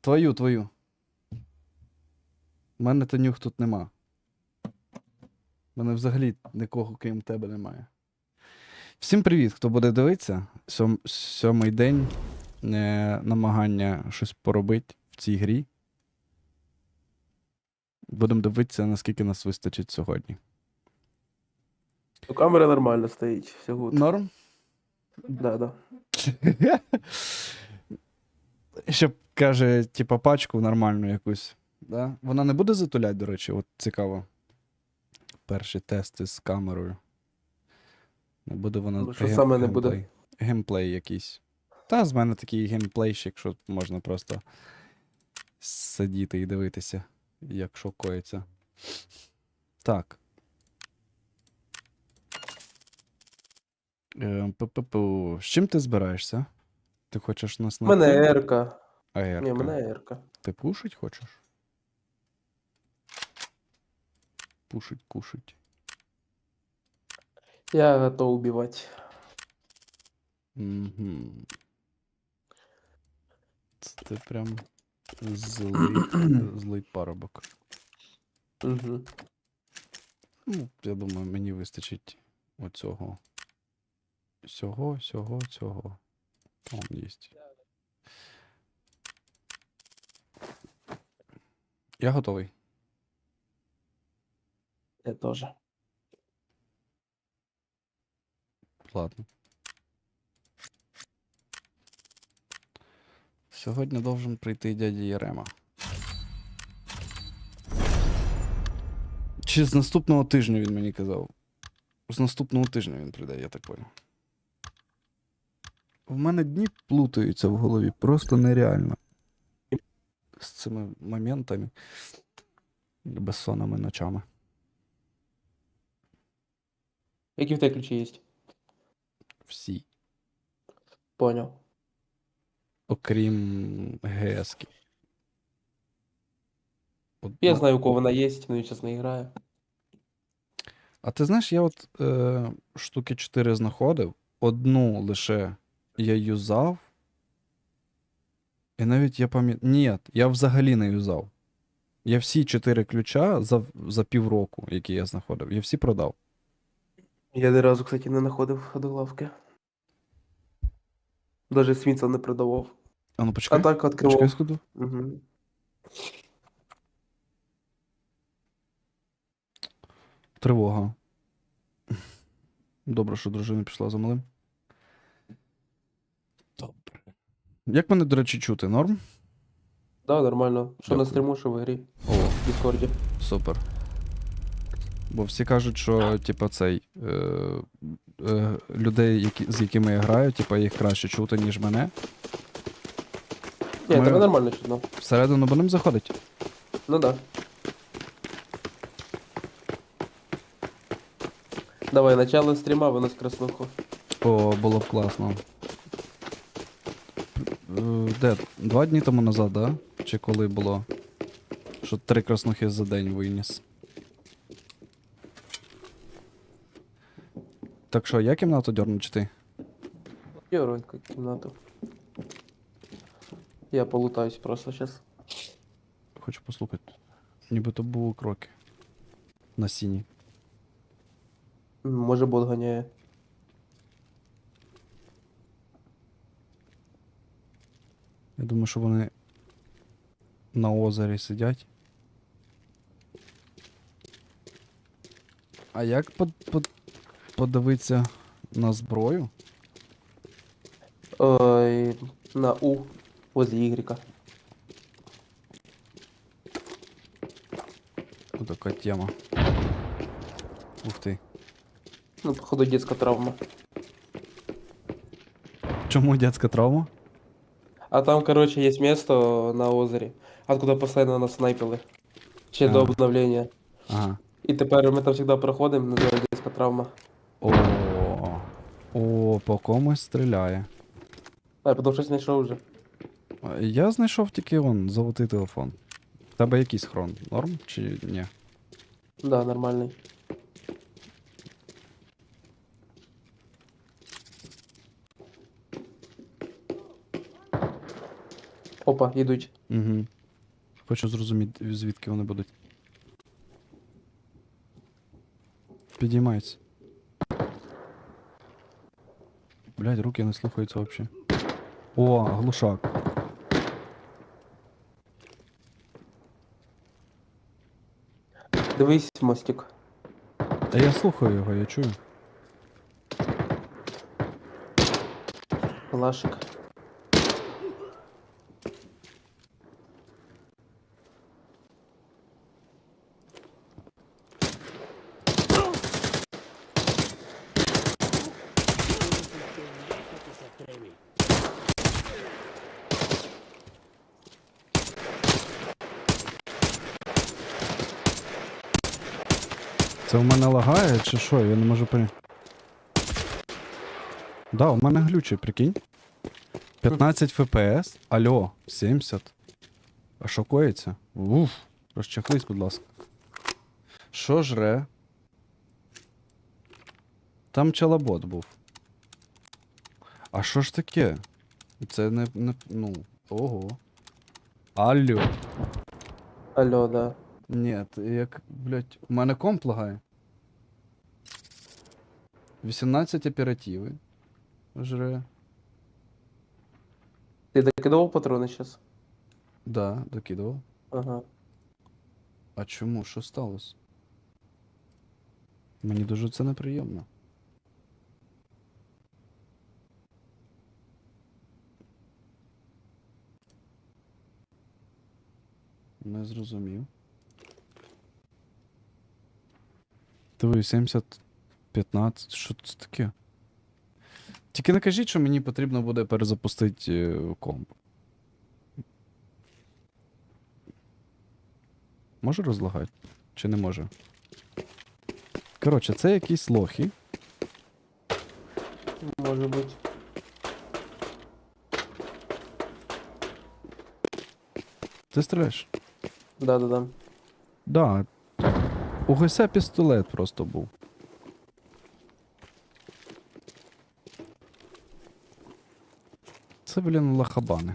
Твою, твою. У мене танюх тут нема. У мене взагалі нікого, крім тебе, немає. Всім привіт, хто буде дивитися. Сьом, сьомий день е, намагання щось поробити в цій грі. Будемо дивитися, наскільки нас вистачить сьогодні. Ну, камера нормально стоїть, все гуд. Норм? Да, да. Щоб каже, типа, пачку нормальну якусь. Да? Вона не буде затуляти, до речі, от цікаво. Перші тести з камерою. Не буде вона. Ну, що саме не буде? геймплей. Геймплей якийсь. Та з мене такий геймплейщик, що можна просто сидіти і дивитися, як що коїться. Так. Е, пу-пу-пу. З чим ти збираєшся? Ти хочеш нас на мене Ерка. АР. Ні, мене Ерка. Ти пушить хочеш? Пушить, кушать. Я готов убивати. Угу. Це ти прям злий, злий парубок. Угу. Ну, я думаю, мені вистачить оцього. Всього, всього, цього. Он єсть. Я готовий. Я теж. Ладно. Сьогодні должен прийти дядя Єрема. Чи з наступного тижня він мені казав? З наступного тижня він прийде, я так понял. В мене дні плутаються в голові, просто нереально. З цими моментами. Безсонними ночами. Які в тебе ключі є? Всі. Поняв. Окрім ГС. От, Я ну, знаю, у кого вона є, але він зараз не грає. А ти знаєш, я от е, штуки 4 знаходив, одну лише я юзав. І навіть я пам'ятаю. Ні, я взагалі не юзав. Я всі 4 ключа за, за півроку, які я знаходив, я всі продав. Я ні разу, кстати, не знаходив одоглавки. Даже свінця не продавав. А ну почекай. А так почекай сходу. Угу. Тривога. Добре, що дружина пішла за малим. Добре. Як мене, до речі, чути? Норм? Да, нормально. Що Дякую. на стріму, що в грі. О, В Діскорді. Супер. Бо всі кажуть, що, типа, цей. Е, е, людей, які, з якими я граю, типа, їх краще чути, ніж мене. Ні, Ми- тебе нормально чутно. Всередину будемо заходити. Ну да. Давай, начало стріма, винос краснуху. О, було б класно. Е, Де? Два дні тому назад, да? Чи коли було? Що три краснухи за день виніс. Так що, я кімнату дерну чи ти? Дергай кімнату. Я полутаюсь просто сейчас. Хочу послухати. Нібито були кроки. На сіні. Може бот ганяє. Я думаю, що вони на озері сидять. А як под, под, подивитися на зброю? Ой, на У возле Y. Отака тема. Ух ти. Ну, походу, детская травма. Чому дядська травма? А там, короче, есть место на озере, откуда постоянно нас снайпили. Ще до обновления. Ага. І тепер ми там завжди проходимо, називається детська травма. О, о, по комусь стріляє. А, я потім щось знайшов вже. А, Я знайшов тільки он, золотий телефон. В тебе якийсь хрон? Норм чи ні? Да, нормальний. Опа, йдуть. Угу. Хочу зрозуміти, звідки вони будуть. Підіймається. Блять, руки не слухаються взагалі. О, глушак. Дивись, мостик. Та я слухаю його, я чую. Калашик. Це у мене лагає чи що? Я не можу поняти. Да, у мене глючить, прикинь. 15 FPS. Алло, 70. А що коїться? Уф, розчахлись, будь ласка. Що жре? Там челобот був. А що ж таке? Це не, не. Ну. Ого. Алло. Алло, да. Ні, як, блядь, у мене комп лагає. 18 оперативи. Жре. Ти докидував патрони зараз? Да, докидував. Ага. А чому? Що сталося? Мені дуже це неприємно. Не зрозумів. Диви, 70, 15, що це таке? Тільки не кажіть, що мені потрібно буде перезапустити е, комп. Може розлагати? Чи не може? Коротше, це якісь лохи. Може бути. Ти стріляєш? Да-да-да. Да. У гуся пістолет просто був. Це, блін, лахабани.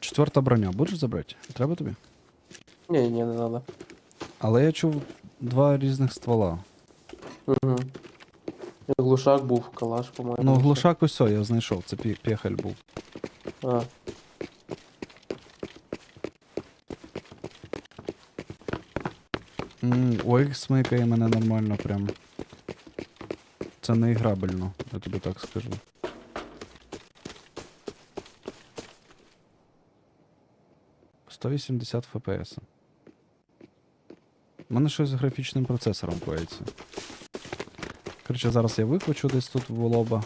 Четверта броня, будеш забрати? Треба тобі? Ні, ні, не надо. Але я чув два різних ствола. Угу. Глушак був, калаш, по-моєму. Ну, глушак ось я знайшов, це пі- пехаль був. А, Ой, смикає мене нормально прям. Це не іграбельно, я тобі так скажу. Сто вісімдесят FPS. У мене щось з графічним процесором коїться. Коротше, зараз я вихочу десь тут в лоба.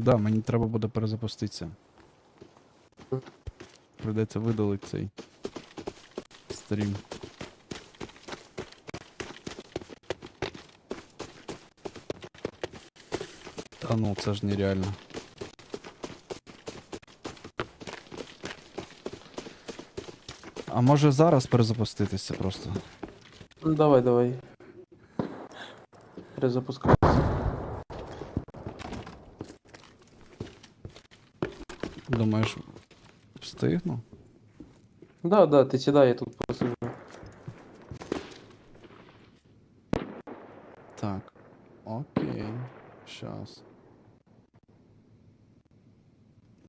Да, мені треба буде перезапуститися. Придеться видалити цей стрім. Та ну, це ж нереально. А може зараз перезапуститися просто? ну давай, давай. Перезапускайся. Думаєш, встигну? Да, да, ти сідай, я тут посижу.